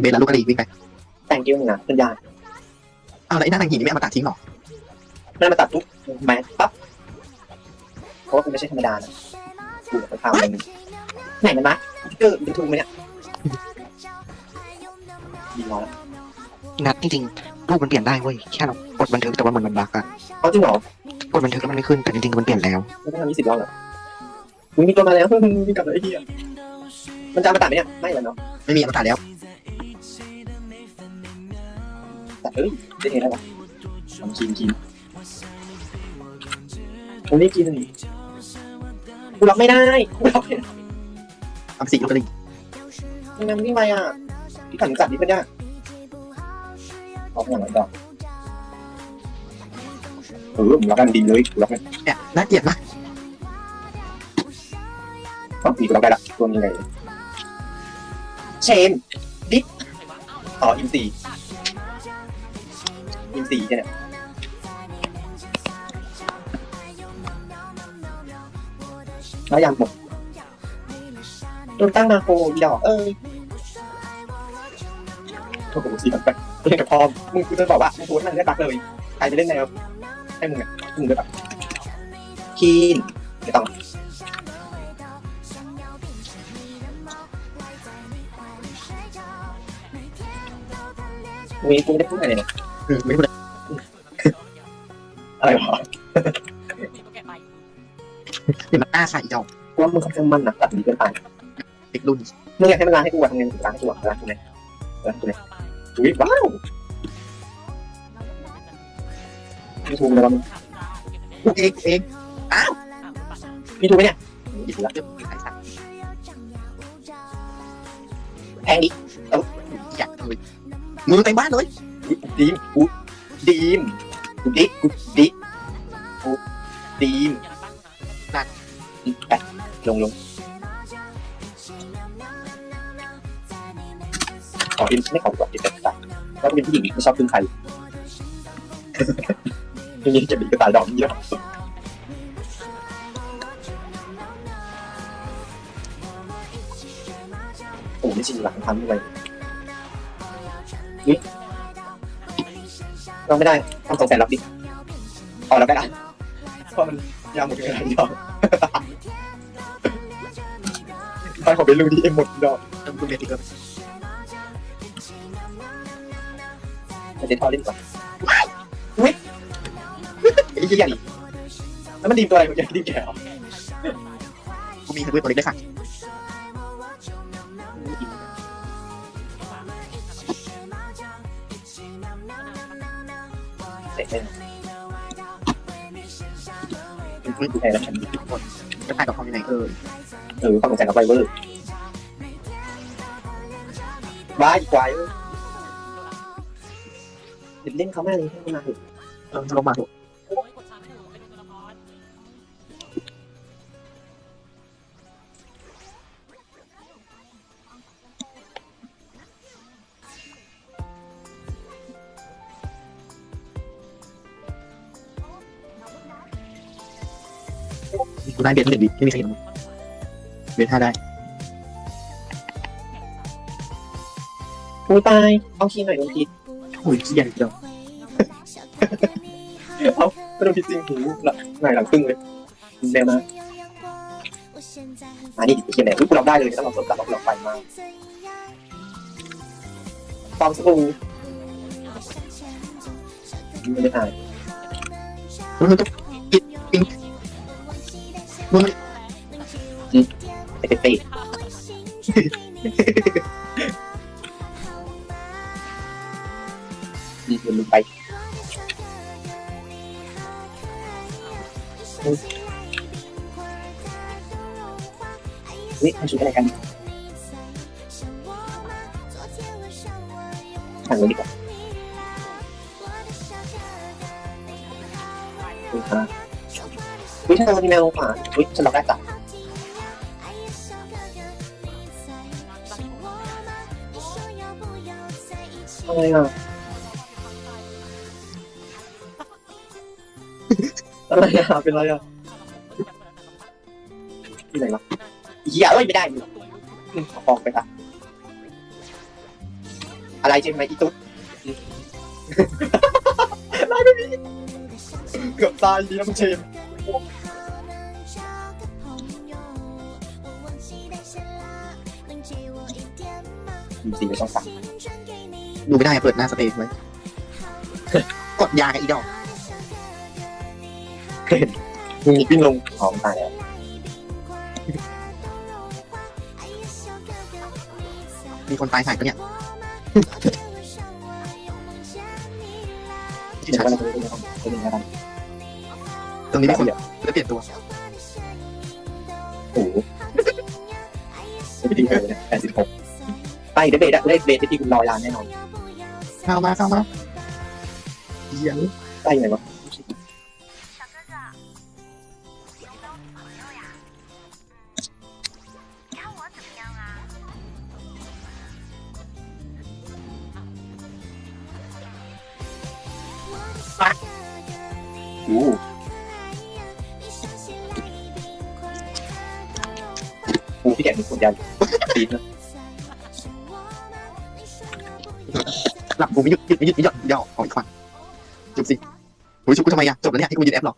เบสแล้วลูกกระดิ่งวิ่งไปแต่งกิ้วมึงนะเป็นยาเอาแล้วไอ้หน้านางหินนี่ไม่เอามาตัดทิ้งหรอนั่นมาตัดปุ๊บแมสปั๊บเพราะว่ากูไม่ใช่ธรรมดานะกูไปทำมันไหนมันมาเกอร์เป็นทุงไหมเนี่ยดีร้อยนัดจริงๆรูปมันเปลี่ยนได้เว้ยแค่เรากดบันทึกแต่ว่ามันมันบั๊กอะเอาจริงเหรอกดบันทึกแล้วมันไม่ขึ้นแต่จริงๆมันเปลี่ยนแล้วไม่ต้องทำยี่สิบรอบหรอมึงมีตัวมาแล้วมึงมีกลับเลยไอ้เหี้ยมันจะเอามาตัดไหมเนี่ยไม่แล้วเนาะไม่มีเอามาตัดแล้ว เอ้ยได้ไงได้วะทำกินกินผมนี่กินนี่กูรับไม่ได้กูรับไม่ได้เอาไปสีลูกกระดิ่งมึงนำวิ่งไปอะพี่ขันจัดดิเป็นเนี่ยออกอย่างไรดอกเออมึงรับกันดีเลยกูรับไม่เนี่ยน่าเกลียดมากอ๋อมีกูรับได้ละตัวนี้ไงเชนดิฟอ๋ออิมสี่ อิมสี่ใช่ไหมแล้วยังหมดโดนตั้งมาโคอีดอกเอ้ยโอ้โหสีมันไปเล่นกับพอมมึงกูจะบอกว่ามึงกูท่านได้ตักเลยใครจะเล่นแนวให้มึงอะมึงจะแบบคีนไม่ต้องวีกูไม่ได้พูดอะไรเลยน ไม่พูดเลยอะไรวะเดี๋ยวมันหน้าใส่จอกกูว่ามึงค่อนข้างมั่นนะตัดดีเกินไปเด็กรุ่นมึงอยากให้มันล้างให้กูอะทำไงมึงล้างกูอะล้างกูไหนล้างกูไหนอุ้ยว้าวมีทูไหมวะมึงลูกเองเองมีทูไหมเนี่ยหยิบแล้วเดี๋ยวใส่ใส่แพงดิเอ้าอยากเลยมือเต็มบ้านเลย อุ๊ยดีมกูดีมกูดิกูดิกูดีมนั่นไปลงลงขอพิมพ์ไม่ขอก่อนพิมพ์แต่ก็เป็นผู้หญิงไม่ชอบพึ่งใครไม่จะมีกระต่ายดอกเยอะโอ้ไม่ชินหลังทำด้วยนี่ เราไม่ได้ทำสองแสนรับดิเอาแล้วได้ละเพราะมันยาวหมดเลยดอกไปขอเป็นลูกดีเอ็มหมดดอกเติมคุณเบสอีกแล้วมันจะทอเล่นก่อนอุ้ยไอ้เหี้ยดิแล้วมันดีมตัวอะไรกูอยากดีมแกเหรอกูมีคือตัวเล็กด้วยค่ะ เสร็จเลยไม่กูแพ้แล้วฉันทุกคนจะถ่ายกับความยังไงเออเออความสงสัยกับไฟเวอร์บ้ายควายเอ้ยเด็กเล่นเขาแม่เลยให้มาเถอะเออลงมาถูกกู ได้เบสเด็ดดิไม่มีใครเห็นมึงเบสท่าได้อุ้ยตายเอาคีย์หน่อยโดนพิษโอ้ยเกลียดเดียวเอาไม่โดนพิษจริงหูหลังหงายหลังตึ้งเลยเร็วมากอันนี้เขียนไหนอุ้ยกูรับได้เลยถ้าเราสดกลับเราไปมาฟอร์มสกูไม่ได้ถ่ายมึงต้องกินปิง มึงไอ้เป็ดดีเดินลงไปนี่มันชุดอะไรกันหันเลยดีกว่า อุ้ยฮะอุ้ยถ้าเรามีแมวขวาอุ้ยฉันรับได้จ้ะอะไรอะอะไรอะเป็นอะไรอะที่ไหนวะเหี้ยเอ้ยไม่ได้อืมเอาฟองไปละอะไรใช่ไหมอีตุ๊ดไล่ไม่มีเกือบตายดีนะมึงเชน ดูสีไปช่องสามดูไม่ได้อะเปิดหน้าสเตจไว้ กดยากับอีดอกมึงปิ้งลงหอมตายแล้วมีคนตายหายปะเนี่ยที่ฉันก็เลยไม่ต้องไม่ต้องแล้วกัน ตรงนี้มีคนจะเปลี่ยนตัวโอ้โหไม่ไปทิ้งเลยนะแปดสิบหกไปเดเบดอะเลขเบสที่คุณลอยล้านแน่นอนเข้ามาเข้ามาเหี้ยังไปยังไงวะโอ้ พี่แกมีคนยันตีนนะหลับกูไม่หยุดหยุดไม่หยุดไม่หยุดเดี๋ยวขออีกฝั่งจบสิโอ้ยชุบกูทำไมอะจบแล้วเนี่ยให้กูยืนแอปหรอ